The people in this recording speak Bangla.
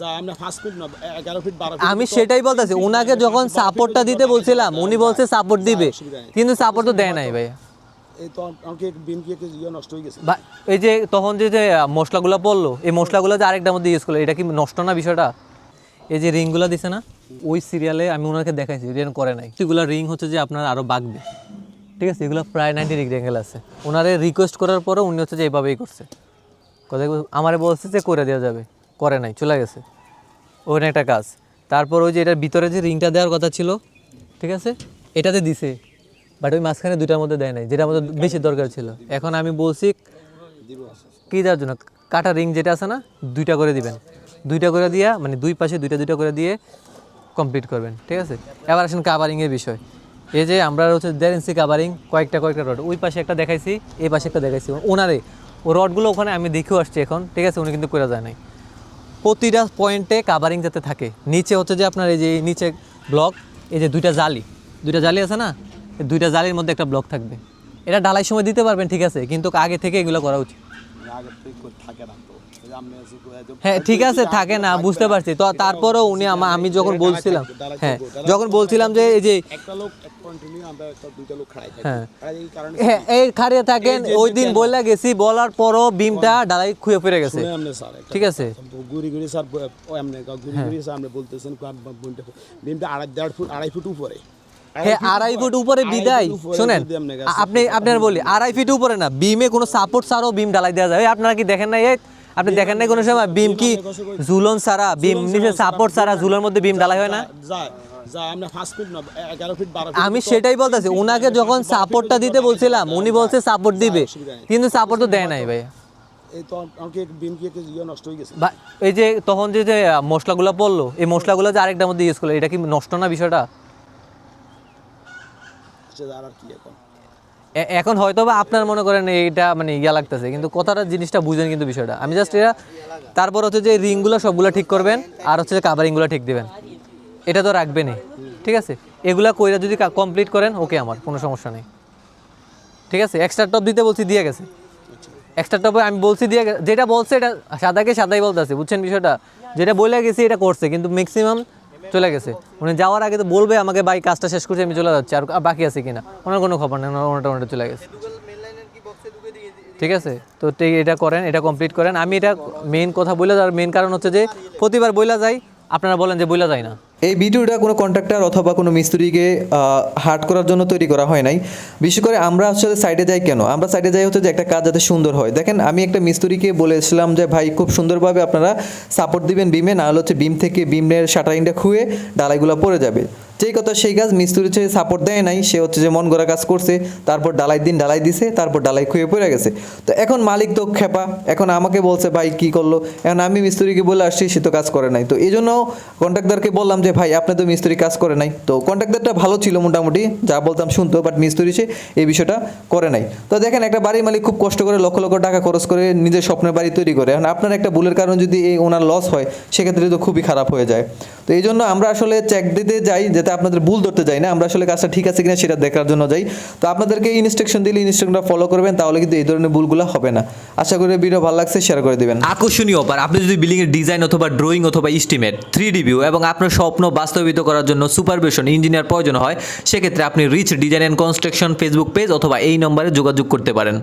যা আমরা ফার্স্ট ফিট না এগারো ফিট বারো আমি সেটাই বলতেছি ওনাকে যখন সাপোর্টটা দিতে বলছিলাম উনি বলছে সাপোর্ট দিবে। কিন্তু সাপোর্ট তো দেয় নাই ভাই। এই তো আমাকে বিম কি ইয়ে এই যে তখন যে যে মশলাগুলো পড়ল এই মশলাগুলো যে আরেকটার মধ্যে ইউজ করল এটা কি নষ্ট না বিষয়টা? এই যে রিংগুলো দিছে না ওই সিরিয়ালে আমি ওনাকে দেখাইছি রিং করে নাই। এগুলো রিং হচ্ছে যে আপনার আরও বাগবে ঠিক আছে? এগুলো প্রায় নাইনটি ডিগ্রি অ্যাঙ্গেল আছে। ওনারে রিকোয়েস্ট করার পরে উনি হচ্ছে যে এইভাবেই করছে। কথা আমারে বলছে যে করে দেওয়া যাবে। করে নাই, চলে গেছে। ওখানে একটা কাজ। তারপর ওই যে এটার ভিতরে যে রিংটা দেওয়ার কথা ছিল, ঠিক আছে? এটাতে দিছে। বাট ওই মাঝখানে দুইটার মধ্যে দেয় নাই, যেটার মধ্যে বেশি দরকার ছিল। এখন আমি বলছি, কী দেওয়ার জন্য? কাটা রিং যেটা আছে না, দুইটা করে দিবেন। দুইটা করে দিয়া মানে দুই পাশে দুইটা দুইটা করে দিয়ে কমপ্লিট করবেন, ঠিক আছে? এবার আসেন কাভারিংয়ের বিষয়। এই যে আমরা হচ্ছে দেড় ইঞ্চি কাভারিং কয়েকটা কয়েকটা রড ওই পাশে একটা দেখাইছি, এই পাশে একটা দেখাইছি। ওনারে ও রডগুলো ওখানে আমি দেখেও আসছি এখন, ঠিক আছে? উনি কিন্তু করে যায় নাই। প্রতিটা পয়েন্টে কাভারিং যাতে থাকে। নিচে হচ্ছে যে আপনার এই যে নিচে ব্লক এই যে দুইটা জালি দুইটা জালি আছে না? দুইটা জালির মধ্যে একটা ব্লক থাকবে। এটা ঢালাই সময় দিতে পারবেন, ঠিক আছে, কিন্তু আগে থেকে এগুলো করা উচিত। আগে থেকে থাকে না হ্যাঁ ঠিক আছে থাকে না বুঝতে পারছি। তো তারপরেও উনি আমা- যখন বলছিলাম হ্যাঁ যখন বলছিলাম যে এই যে হ্যাঁ। এই হ্যাঁ, এই খাড়িয়ে থাকেন ওই দিন বলে গেছি বলার পরও বিমটা ডালাই খুঁয়ে ফিরে গেছে। ঠিক আছে। গুড়ি গুড়ি স্যার এমনি গুড়ি হ্যাঁ। গুড়ি স্যার আপনি বলতেছেন বিমটা আড়াই দেড় ফুট আড়াই ফুট উপরে। হ্যাঁ আড়াই ফুট উপরে বিদায়। শুনেন আপনি আপনার বলি আড়াই ফিট উপরে না বিমে কোনো সাপোর্ট ছাড়াও বিম ঢালাই দেওয়া যাবে। আপনারা কি দেখেন না এই আপনি দেখেন নাই কোনো সময় বিম কি ঝুলন ছাড়া বিম নিচে সাপোর্ট ছাড়া ঝুলন মধ্যে বিম ঢালাই হয় না? না আমি সেটাই বলতেছি ওনাকে যখন সাপোর্টটা দিতে বলছিলাম উনি বলছে সাপোর্ট দিবে। কিন্তু সাপোর্ট তো দেয় নাই ভাই। এই ইয়ে এই যে তখন যে যে মশলাগুলো পড়ল এই মশলাগুলো যে আরেকটার মধ্যে ইউজ করল এটা কি নষ্ট না বিষয়টা? আর আর কি এখন? এখন হয়তো বা আপনার মনে করেন এইটা মানে ইয়া লাগতেছে, কিন্তু কথাটা, জিনিসটা বুঝেন কিন্তু বিষয়টা। আমি জাস্ট এটা তারপর হচ্ছে যে রিংগুলো সবগুলো ঠিক করবেন, আর হচ্ছে যে কাভারিংগুলো ঠিক দিবেন। এটা তো রাখবেনই, ঠিক আছে? এগুলা কইরা যদি কমপ্লিট করেন ওকে আমার, কোনো সমস্যা নেই। ঠিক আছে? এক্সট্রা টপ দিতে বলছি, দিয়ে গেছে। এক্সট্রা টপে আমি বলছি, দিয়ে যেটা বলছে, এটা সাদাকে সাদাই বলতেছে, বুঝছেন বিষয়টা? যেটা বলে গেছি, এটা করছে, কিন্তু ম্যাক্সিমাম চলে গেছে। উনি যাওয়ার আগে তো বলবে আমাকে বাই কাজটা শেষ করছে, আমি চলে যাচ্ছি। আর বাকি আছে কিনা? ওনার কোনো খবর নেই, ওনার ওনারটা ওনারটা চলে গেছে। ঠিক আছে? তো এটা করেন, এটা কমপ্লিট করেন। আমি এটা মেন কথা বলে যাওয়ার মেন কারণ হচ্ছে যে, প্রতিবার বইলা যাই আপনারা বলেন যে বইলা যায় না। এই ভিডিওটা কোনো কন্ট্রাক্টর অথবা কোনো মিস্ত্রিকে হার্ট করার জন্য তৈরি করা হয় নাই। বিশেষ করে আমরা আসলে সাইডে যাই কেন? আমরা সাইডে যাই হচ্ছে যে একটা কাজ যাতে সুন্দর হয়। দেখেন, আমি একটা মিস্ত্রিকে বলেছিলাম যে, ভাই, খুব সুন্দরভাবে আপনারা সাপোর্ট দিবেন বিমে না হলে হচ্ছে বিম থেকে বিমের শাটারিংটা খুঁয়ে ডালাইগুলো পড়ে যাবে। যেই কথা সেই কাজ মিস্ত্রি হচ্ছে সাপোর্ট দেয় নাই, সে হচ্ছে যে মন গড়া কাজ করছে, তারপর ডালাই দিন ডালাই দিছে, তারপর ডালাই খুয়ে পড়ে গেছে। তো এখন মালিক তো খেপা, এখন আমাকে বলছে, ভাই, কি করল? এখন আমি মিস্ত্রিকে বলে আসছি, সে তো কাজ করে নাই। তো এই জন্য কন্ট্রাক্টরকে বললাম যে, ভাই, আপনি তো মিস্ত্রি কাজ করে নাই। তো কন্ট্রাক্টরটা ভালো ছিল মোটামুটি, যা বলতাম শুনতো বাট মিস্ত্রি সে এই বিষয়টা করে নাই। তো দেখেন, একটা বাড়ির মালিক খুব কষ্ট করে লক্ষ লক্ষ টাকা খরচ করে নিজের স্বপ্নের বাড়ি তৈরি করে। এখন আপনার একটা ভুলের কারণে যদি এই ওনার লস হয়, সেক্ষেত্রে তো খুবই খারাপ হয়ে যায়। তো এই জন্য আমরা আসলে চেক দিতে যাই যাতে আপনাদের ভুল ধরতে যাই না, আমরা আসলে কাজটা ঠিক আছে কিনা সেটা দেখার জন্য যাই। তো আপনাদেরকে ইনস্ট্রাকশন দিলে ইনস্ট্রাকশনটা ফলো করবেন, তাহলে কিন্তু এই ধরনের ভুলগুলো হবে না। আশা করি ভিডিও ভালো লাগছে শেয়ার করে দেবেন। আকর্ষণীয় অফার আপনি যদি বিল্ডিং এর ডিজাইন অথবা ড্রয়িং অথবা ইস্টিমেট থ্রি ভিউ এবং আপনার স্বপ্ন বাস্তবিত করার জন্য সুপারভিশন ইঞ্জিনিয়ার প্রয়োজন হয়, সেক্ষেত্রে আপনি rich design and construction Facebook page অথবা এই নম্বরে যোগাযোগ করতে পারেন।